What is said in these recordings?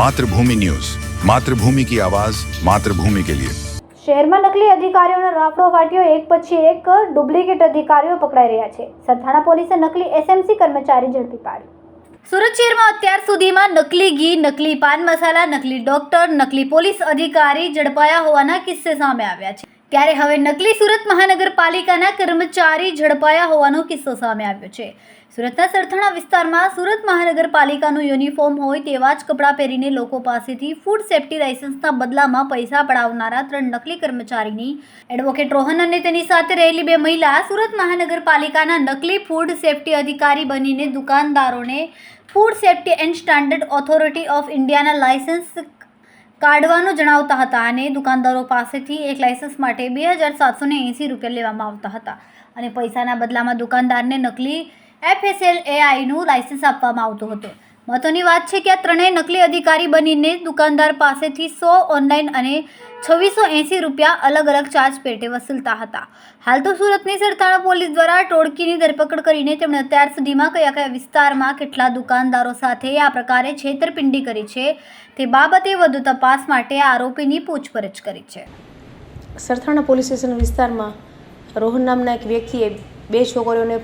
Mathrubhumi news. Mathrubhumi કી આવાજ માતૃભૂમિ કે લિયે. શહેરમાં નકલી અધિકારીઓનો રાફડો વાટ્યો એક પછી એક ડુપ્લિકેટ અધિકારીઓ પકડાઈ રહ્યા છે. સરથાણા પોલીસે નકલી એસએમસી કર્મચારી ઝડપી પાડી સુરત શહેરમાં અત્યાર સુધીમાં નકલી ઘી નકલી પાન મસાલા નકલી ડોક્ટર નકલી પોલીસ અધિકારી ઝડપાયા હોવાના કિસ્સે સામે આવ્યા છે. ત્યારે હવે નકલી સુરત મહાનગરપાલિકાના કર્મચારી ઝડપાયા હોવાનો કિસ્સો સામે આવ્યો છે. સુરતના સરથાણા વિસ્તારમાં સુરત મહાનગરપાલિકાનું યુનિફોર્મ હોય તેવા જ કપડાં પહેરીને લોકો પાસેથી ફૂડ સેફ્ટી લાયસન્સના બદલામાં પૈસા પડાવનારા ત્રણ નકલી કર્મચારીની એડવોકેટ રોહન અને તેની સાથે રહેલી બે મહિલા સુરત મહાનગરપાલિકાના નકલી ફૂડ સેફ્ટી અધિકારી બનીને દુકાનદારોને food safety and standard authority of ઇન્ડિયાના લાયસન્સ કાઢવાનું જણાવતા હતા અને દુકાનદારો પાસેથી એક લાયસન્સ માટે બે હજાર સાતસો ને એંસી રૂપિયા લેવામાં આવતા હતા અને પૈસાના બદલામાં દુકાનદારને નકલી એફએસએલ એઆઈનું લાયસન્સ આપવામાં આવતું હતું. મહત્વની વાત છે કે આ ત્રણેય નકલી અધિકારી બનીને દુકાનદાર પાસેથી સો ઓનલાઈન અને છવ્વીસો એંસી રૂપિયા અલગ અલગ ચાર્જ પેટે વસૂલતા હતા. હાલ તો સુરતની સરથાણા પોલીસ દ્વારા ટોળકીની ધરપકડ કરીને તેમણે અત્યાર સુધીમાં કયા કયા વિસ્તારમાં કેટલા દુકાનદારો સાથે આ પ્રકારે છેતરપિંડી કરી છે તે બાબતે વધુ તપાસ માટે આરોપીની પૂછપરછ કરી છે. સરથાણા પોલીસ સ્ટેશન વિસ્તારમાં રોહન નામના એક વ્યક્તિએ બે છોકરીઓને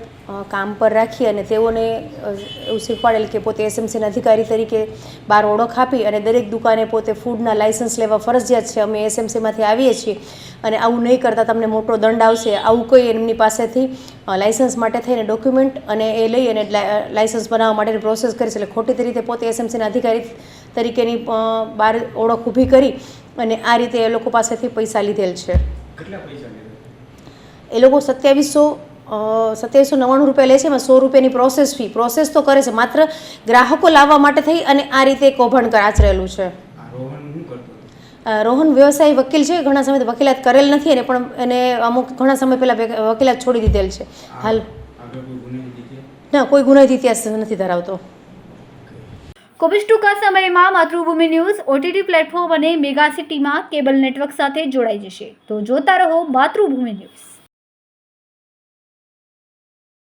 કામ પર રાખી અને તેઓને એવું શીખવાડેલ કે પોતે એસએમસીના અધિકારી તરીકે બહાર ઓળખ આપી અને દરેક દુકાને પોતે ફૂડના લાઇસન્સ લેવા ફરજિયાત છે. અમે એસએમસીમાંથી આવીએ છીએ અને આવું નહીં કરતાં તમને મોટો દંડ આવશે. આવું કોઈ એમની પાસેથી લાઇસન્સ માટે થઈને ડોક્યુમેન્ટ અને એ લઈ અને લાઇસન્સ બનાવવા માટેની પ્રોસેસ કરી છે. એટલે ખોટી રીતે પોતે એસએમસીના અધિકારી તરીકેની બહાર ઓળખ ઊભી કરી અને આ રીતે એ લોકો પાસેથી પૈસા લીધેલ છે. એ લોકો સત્યાવીસો સત્યાવીસો નવ્વાણું રૂપિયા લે છે એમાં સો રૂપિયાની પ્રોસેસ ફી પ્રોસેસ તો કરે છે માત્ર ગ્રાહકો લાવવા માટે થઈ અને આ રીતે કૌભાંડ આચરેલું છે. આ રોહન શું કરતો હતો? અ, રોહન વ્યવસાયી વકીલ છે ઘણા સમયથી વકીલાત કરેલ નથી અને પણ એને અમુક ઘણા સમય પહેલાં વકીલાત છોડી દીધેલ છે. હાલ ના કોઈ ગુનાહિત ઇતિહાસ નથી ધરાવતો. કોવિડ ટૂંકા સમયમાં માતૃભૂમિ ન્યૂઝ ઓટીટી પ્લેટફોર્મ અને મેગા સિટીમાં કેબલ નેટવર્ક સાથે જોડાઈ જશે. તો જોતા રહો માતૃભૂમિ ન્યૂઝ.